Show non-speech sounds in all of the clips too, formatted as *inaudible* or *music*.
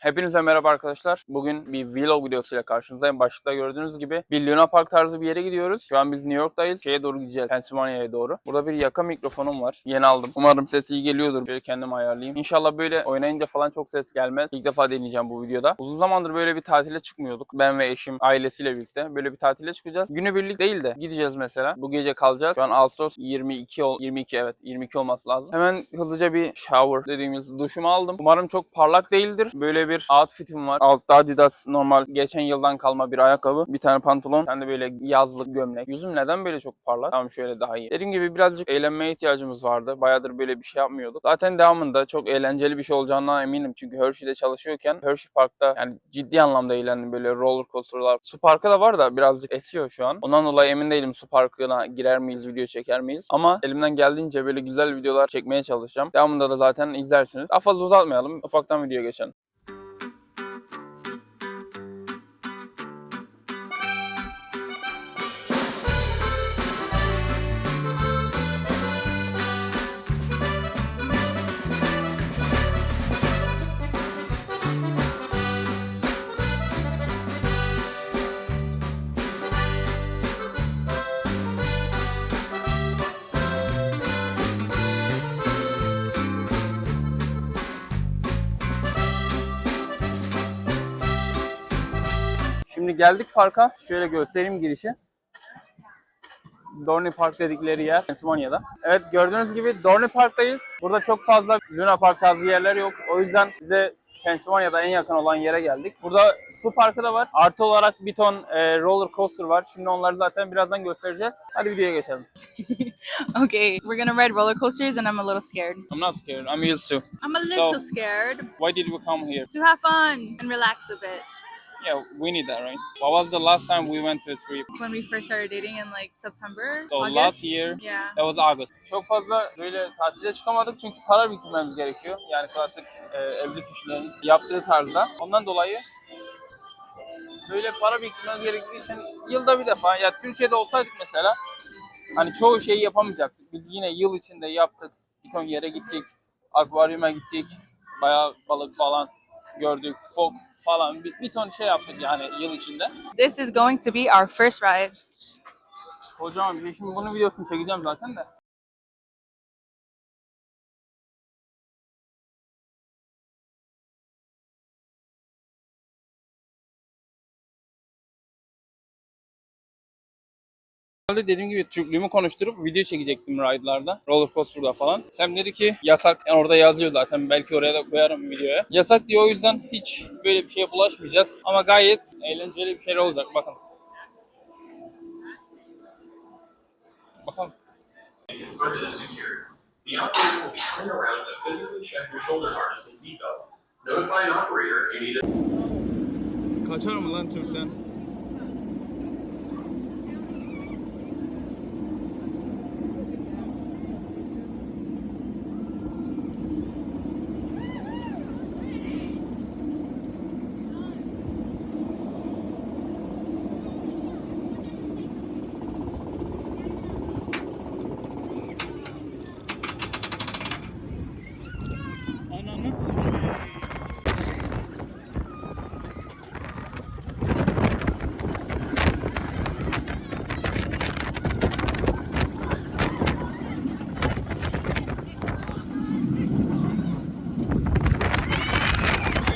Hepinize merhaba arkadaşlar. Bugün bir vlog videosuyla karşınızdayım. Başlıkta gördüğünüz gibi bir Luna Park tarzı bir yere gidiyoruz. Şu an biz New York'tayız. Şeye doğru gideceğiz. Pennsylvania'ya doğru. Burada bir yaka mikrofonum var. Yeni aldım. Umarım ses iyi geliyordur. Böyle kendim ayarlayayım. İnşallah böyle oynayınca falan çok ses gelmez. İlk defa deneyeceğim bu videoda. Uzun zamandır böyle bir tatile çıkmıyorduk. Ben ve eşim ailesiyle birlikte böyle bir tatile çıkacağız. Günübirlik değil de gideceğiz mesela. Bu gece kalacağız. Şu an Ağustos 22 ol 22 evet 22 olması lazım. Hemen hızlıca bir shower dediğimiz duşumu aldım. Umarım çok parlak değildir. Böyle bir outfitim var. Altta Adidas normal geçen yıldan kalma bir ayakkabı. Bir tane pantolon. Tane de böyle yazlık gömlek. Yüzüm neden böyle çok parlak? Tamam şöyle daha iyi. Dediğim gibi birazcık eğlenmeye ihtiyacımız vardı. Bayağıdır böyle bir şey yapmıyorduk. Zaten devamında çok eğlenceli bir şey olacağından eminim. Çünkü Hershey'de çalışıyorken Hershey Park'ta yani ciddi anlamda eğlendim. Böyle roller coaster'lar. Su parkı da var da birazcık esiyor şu an. Ondan dolayı emin değilim su parkına girer miyiz, video çeker miyiz? Ama elimden geldiğince böyle güzel videolar çekmeye çalışacağım. Devamında da zaten izlersiniz. Daha fazla uzatmayalım. Ufaktan videoya geçelim. Şimdi geldik parka. Şöyle göstereyim girişi. Dorney Park dedikleri yer Pennsylvania'da. Evet gördüğünüz gibi Dorney Park'tayız. Burada çok fazla Luna Park tarzı yerler yok. O yüzden bize Pennsylvania'da en yakın olan yere geldik. Burada su parkı da var. Artı olarak bir ton e, roller coaster var. Şimdi onları zaten birazdan göstereceğiz. Hadi videoya geçelim. *laughs* Okay, we're gonna ride roller coasters, and I'm a little scared. I'm not scared. I'm used to. I'm a little So- scared Why did we come here? to have fun and relax a bit. Yeah, we need that, right? What was the last time we went to a trip? When we first started dating in like September, So August. last year Yeah. That was August. Çok fazla böyle tatile çıkamadık çünkü para biriktirmemiz gerekiyor. Yani klasik e, evlilik işlerinin yaptığı tarzda. Ondan dolayı böyle para biriktirmemiz gerektiği için yılda bir defa ya Türkiye'de olsaydık mesela hani çoğu şeyi yapamayacaktık. Biz yine yıl içinde yaptık. Bir ton yere gittik. Akvaryuma gittik. Bayağı balık falan gördük. Fok falan bir, bir ton şey yaptık yani yıl içinde. This is going to be our first ride. Kocaman bir şey. Şimdi bunun videosunu çekeceğim zaten de. Normalde dediğim gibi Türklüğümü konuşturup video çekecektim ride'larda, roller coaster'da falan. Sam dedi ki yasak, yani orada yazıyor zaten belki oraya da koyarım videoya. Yasak diyor o yüzden hiç böyle bir şeye bulaşmayacağız. Ama gayet eğlenceli bir şeyler olacak bakın. Bakalım. Kaçar mı lan Türk'ten? Ananı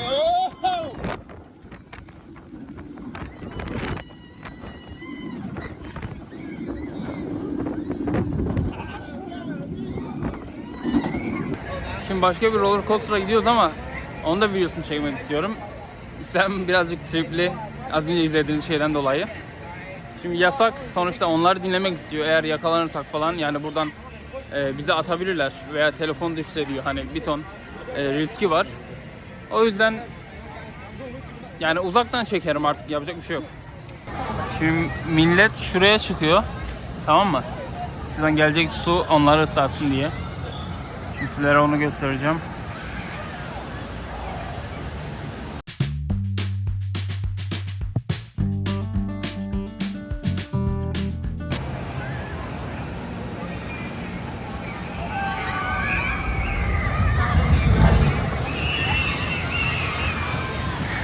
Oh! Şimdi başka bir roller coaster'a gidiyoruz ama onu da videosunu çekmek istiyorum. Sen birazcık tripli az önce izlediğiniz şeyden dolayı. Şimdi yasak sonuçta onlar dinlemek istiyor. Eğer yakalanırsak falan yani buradan e, bize atabilirler veya telefon düşse diyor hani bir ton e, riski var. O yüzden yani uzaktan çekerim artık yapacak bir şey yok. Şimdi millet şuraya çıkıyor. Tamam mı? Şuradan gelecek su onları ıslatsın diye. Şimdi sizlere onu göstereceğim.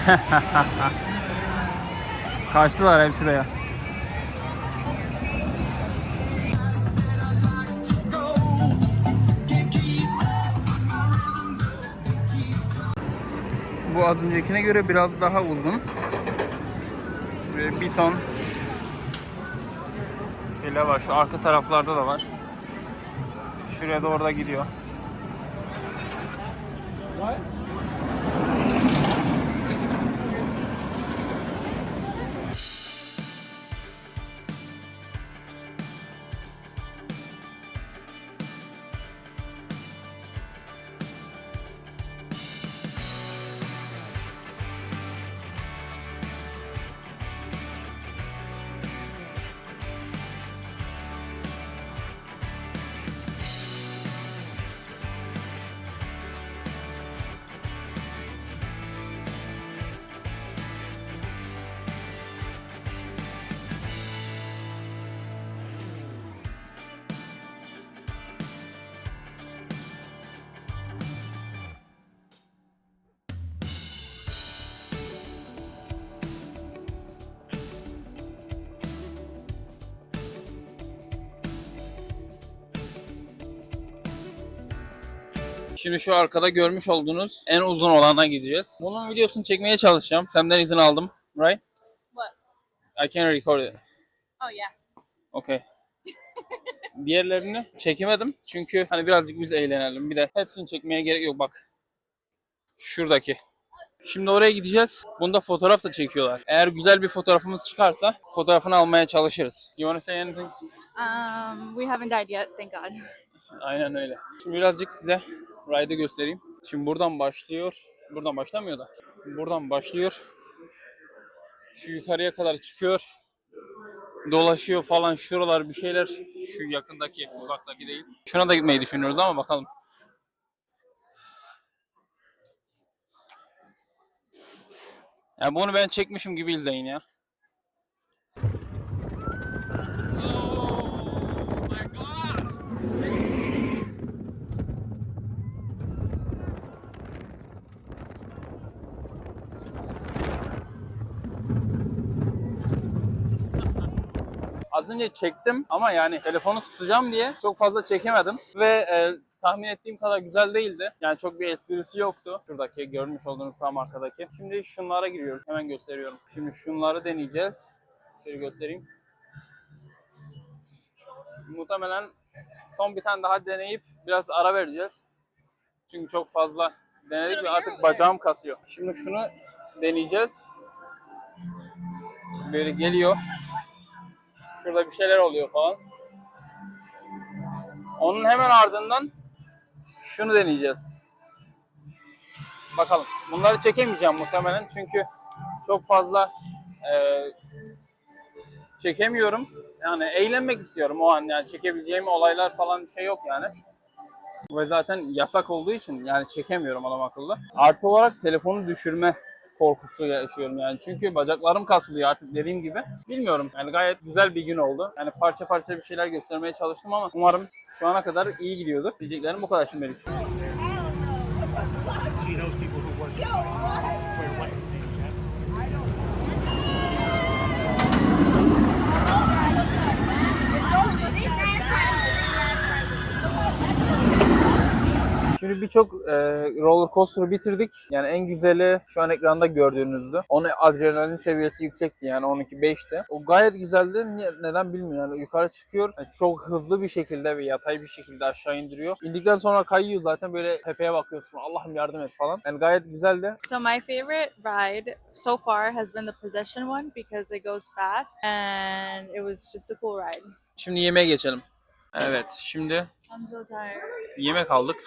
*laughs* Kaçtılar hep şuraya. Bu az öncekine göre biraz daha uzun. Ve bir ton şeyler var. Şu arka taraflarda da var. Şuraya doğru da gidiyor. Şimdi şu arkada görmüş olduğunuz en uzun olana gideceğiz. Bunun videosunu çekmeye çalışacağım. Senden izin aldım. Right? What? I can record it. Oh yeah. Okay. *laughs* Diğerlerini çekemedim. Çünkü hani birazcık biz eğlenelim. Bir de hepsini çekmeye gerek yok bak. Şuradaki. Şimdi oraya gideceğiz. Bunda fotoğraf da çekiyorlar. Eğer güzel bir fotoğrafımız çıkarsa fotoğrafını almaya çalışırız. You wanna say anything? Um, we haven't died yet, thank God. Aynen öyle. Şimdi birazcık size ride'ı göstereyim. Şimdi buradan başlıyor. Buradan başlamıyor da. Buradan başlıyor. Şu yukarıya kadar çıkıyor. Dolaşıyor falan şuralar bir şeyler. Şu yakındaki, uzaktaki değil. Şuna da gitmeyi düşünüyoruz ama bakalım. Ya bunu ben çekmişim gibi izleyin ya. Az önce çektim ama yani telefonu tutacağım diye çok fazla çekemedim ve e, tahmin ettiğim kadar güzel değildi. Yani çok bir esprisi yoktu. Şuradaki görmüş olduğunuz tam arkadaki. Şimdi şunlara giriyoruz. Hemen gösteriyorum. Şimdi şunları deneyeceğiz. Şöyle göstereyim. Muhtemelen son bir tane daha deneyip biraz ara vereceğiz. Çünkü çok fazla denedik ve artık bacağım kasıyor. Şimdi şunu deneyeceğiz. Böyle geliyor. Şurada bir şeyler oluyor falan. Onun hemen ardından şunu deneyeceğiz. Bakalım. Bunları çekemeyeceğim muhtemelen çünkü çok fazla e, çekemiyorum. Yani eğlenmek istiyorum o an yani çekebileceğim olaylar falan bir şey yok yani. Ve zaten yasak olduğu için yani çekemiyorum adam akıllı. Artı olarak telefonu düşürme korkusu yaşıyorum yani. Çünkü bacaklarım kasılıyor artık dediğim gibi. Bilmiyorum yani gayet güzel bir gün oldu. Yani parça parça bir şeyler göstermeye çalıştım ama umarım şu ana kadar iyi gidiyordur. Diyeceklerim bu kadar şimdilik. Şimdi birçok e, roller coaster'ı bitirdik. Yani en güzeli şu an ekranda gördüğünüzdü. Onun adrenalin seviyesi yüksekti yani 12-5'ti. O gayet güzeldi. Niye- neden bilmiyorum. Yani yukarı çıkıyor. Yani çok hızlı bir şekilde ve yatay bir şekilde aşağı indiriyor. İndikten sonra kayıyor zaten böyle tepeye bakıyorsun. Allah'ım yardım et falan. Yani gayet güzeldi. So my favorite ride so far has been the possession one because it goes fast and it was just a cool ride. Şimdi yemeğe geçelim. Evet şimdi yemek aldık.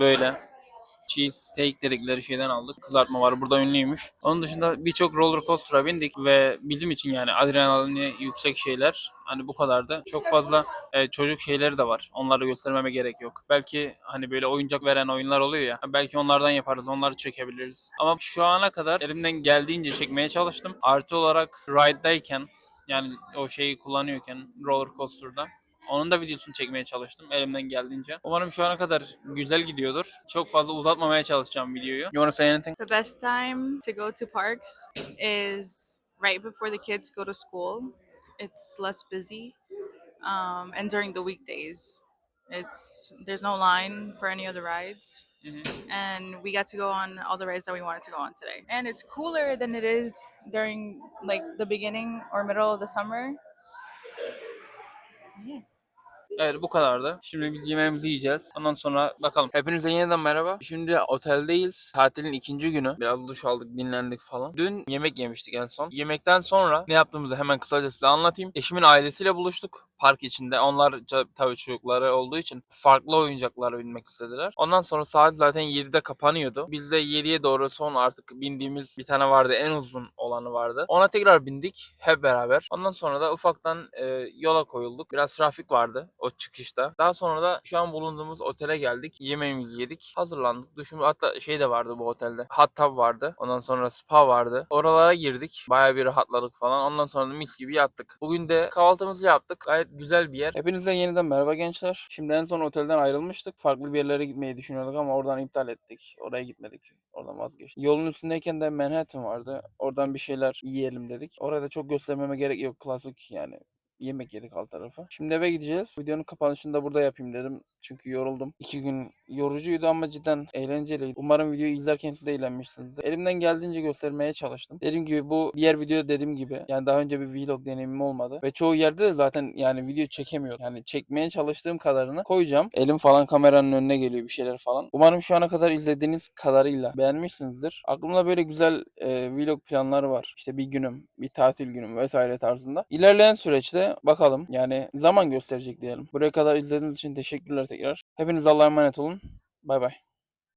Böyle cheese steak dedikleri şeyden aldık. Kızartma var. Burada ünlüymüş. Onun dışında birçok roller coaster'a bindik ve bizim için yani adrenalini yüksek şeyler. Hani bu kadar da. Çok fazla e, çocuk şeyleri de var. Onları göstermeme gerek yok. Belki hani böyle oyuncak veren oyunlar oluyor ya. Belki onlardan yaparız. Onları çekebiliriz. Ama şu ana kadar elimden geldiğince çekmeye çalıştım. Artı olarak ride'dayken yani o şeyi kullanıyorken roller coaster'da Onun da videosunu çekmeye çalıştım elimden geldiğince. Umarım şu ana kadar güzel gidiyordur. Çok fazla uzatmamaya çalışacağım videoyu. You wanna say anything? The best time to go to parks is right before the kids go to school. It's less busy, um, and during the weekdays, it's there's no line for any of the rides, and we got to go on all the rides that we wanted to go on today. And it's cooler than it is during like the beginning or middle of the summer. Evet bu kadardı. Şimdi biz yemeğimizi yiyeceğiz. Ondan sonra bakalım. Hepinize yeniden merhaba. Şimdi oteldeyiz. Tatilin ikinci günü. Biraz duş aldık, dinlendik falan. Dün yemek yemiştik en son. Yemekten sonra ne yaptığımızı hemen kısaca size anlatayım. Eşimin ailesiyle buluştuk. Park içinde. Onlar tabii çocukları olduğu için farklı oyuncaklara binmek istediler. Ondan sonra saat zaten 7'de kapanıyordu. Biz de 7'ye doğru son artık bindiğimiz bir tane vardı. En uzun olanı vardı. Ona tekrar bindik hep beraber. Ondan sonra da ufaktan e, yola koyulduk. Biraz trafik vardı o çıkışta. Daha sonra da şu an bulunduğumuz otele geldik. Yemeğimizi yedik. Hazırlandık. Duşumuz hatta şey de vardı bu otelde. Hot tub vardı. Ondan sonra spa vardı. Oralara girdik. Baya bir rahatladık falan. Ondan sonra da mis gibi yattık. Bugün de kahvaltımızı yaptık. Gayet güzel bir yer. Hepinize yeniden merhaba gençler. Şimdi en son otelden ayrılmıştık. Farklı bir yerlere gitmeyi düşünüyorduk ama oradan iptal ettik. Oraya gitmedik. Oradan vazgeçtik. Yolun üstündeyken de Manhattan vardı. Oradan bir şeyler yiyelim dedik. Orada çok göstermeme gerek yok. Klasik yani yemek yedik alt tarafa. Şimdi eve gideceğiz. Videonun kapanışını da burada yapayım dedim. Çünkü yoruldum. İki gün yorucuydu ama cidden eğlenceliydi. Umarım videoyu izlerken siz de eğlenmişsinizdir. Elimden geldiğince göstermeye çalıştım. Dediğim gibi bu diğer videoda dediğim gibi yani daha önce bir vlog deneyimim olmadı. Ve çoğu yerde de zaten yani video çekemiyordum. Yani çekmeye çalıştığım kadarını koyacağım. Elim falan kameranın önüne geliyor bir şeyler falan. Umarım şu ana kadar izlediğiniz kadarıyla beğenmişsinizdir. Aklımda böyle güzel e, vlog planları var. İşte bir günüm, bir tatil günüm vesaire tarzında. İlerleyen süreçte bakalım yani zaman gösterecek diyelim. Buraya kadar izlediğiniz için teşekkürler tekrar. Hepiniz Allah'a emanet olun. Bye bye.